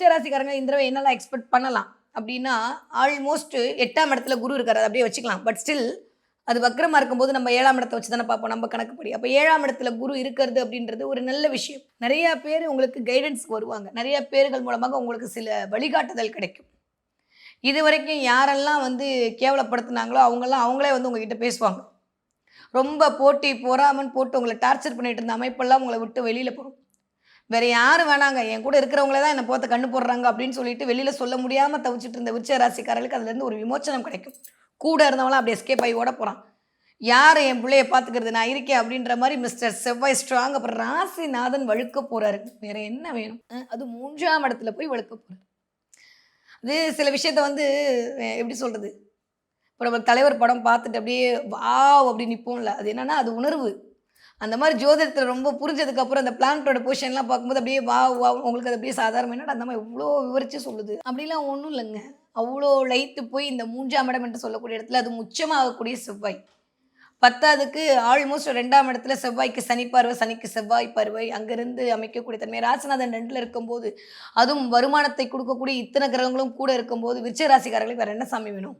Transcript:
விருச்சராசிக்காரங்க இந்த தடவை என்னெல்லாம் எக்ஸ்பெக்ட் பண்ணலாம் அப்படின்னா ஆல்மோஸ்ட் எட்டாம் இடத்துல குரு இருக்கார் அதை அப்படியே வச்சுக்கலாம். பட் ஸ்டில் அது வக்கரமாக இருக்கும்போது நம்ம ஏழாம் இடத்தை வச்சு தானே பார்ப்போம் நம்ம கணக்குப்படி. அப்போ ஏழாம் இடத்துல குரு இருக்கிறது அப்படின்றது ஒரு நல்ல விஷயம். நிறைய பேர் உங்களுக்கு கைடன்ஸ்க்கு வருவாங்க. நிறைய பேர்கள் மூலமாக உங்களுக்கு சில வழிகாட்டுதல் கிடைக்கும். இது வரைக்கும் யாரெல்லாம் வந்து கேவலப்படுத்துனாங்களோ அவங்கெல்லாம் அவங்களே வந்து உங்ககிட்ட பேசுவாங்க. ரொம்ப போட்டி பொறாமன்னு போட்டு உங்களை டார்ச்சர் பண்ணிட்டு இருந்த அமைப்பெல்லாம் உங்களை விட்டு வெளியில் போகும். வேற யாரும் வேணாங்க. என் கூட இருக்கிறவங்களே தான் என்னை போத்த கண்ணு போடுறாங்க அப்படின்னு சொல்லிட்டு வெளியில் சொல்ல முடியாமல் தவிச்சிட்டு இருந்த விருச்ச ராசிக்காரர்களுக்கு அதுலேருந்து ஒரு விமோச்சனம் கிடைக்கும். கூட இருந்தவங்களாம் அப்படி எஸ்கேப் ஆகி ஓட போகிறான் யார் என் பிள்ளைய பார்த்துக்கிறது? நான் இருக்கேன் அப்படின்ற மாதிரி மிஸ்டர் செவ்வாய் ஸ்ட்ராங் அப்புறம் ராசிநாதன் வழுக்க போகிறாரு வேற என்ன வேணும்? அது மூன்றாம் இடத்துல போய் வழுக்க போகிறார் அது சில விஷயத்த வந்து எப்படி சொல்கிறது இப்போ நம்ம தலைவர் படம் பார்த்துட்டு அப்படியே வாவ் அப்படி நிற்போம்ல அது என்னன்னா அது உணர்வு. அந்த மாதிரி ஜோதிடத்தில் ரொம்ப புரிஞ்சதுக்கு அப்புறம் அந்த பிளானட்டோட பொசிஷன்லாம் பார்க்கும்போது அப்படியே வா வா உங்களுக்கு அது அப்படியே சாதாரண என்னடா அந்த மாதிரி இவ்வளோ விவரிச்சு சொல்லுது? அப்படிலாம் ஒன்றும் இல்லைங்க. அவ்வளோ லைத்து போய் இந்த மூன்றாம் இடம் என்று சொல்லக்கூடிய இடத்துல அது முச்சமாகக்கூடிய செவ்வாய். பத்தாவதுக்கு ஆல்மோஸ்ட் ரெண்டாம் இடத்துல செவ்வாய்க்கு சனி பார்வை சனிக்கு செவ்வாய் பார்வை. அங்கேருந்து அமைக்கக்கூடிய தன்மை ராசிநாதன் ரெண்டில் இருக்கும்போது அதுவும் வருமானத்தை கொடுக்கக்கூடிய இத்தனை கிரகங்களும் கூட இருக்கும்போது விருச்ச ராசிக்காரர்களுக்கு வேறு என்ன சாமி வேணும்?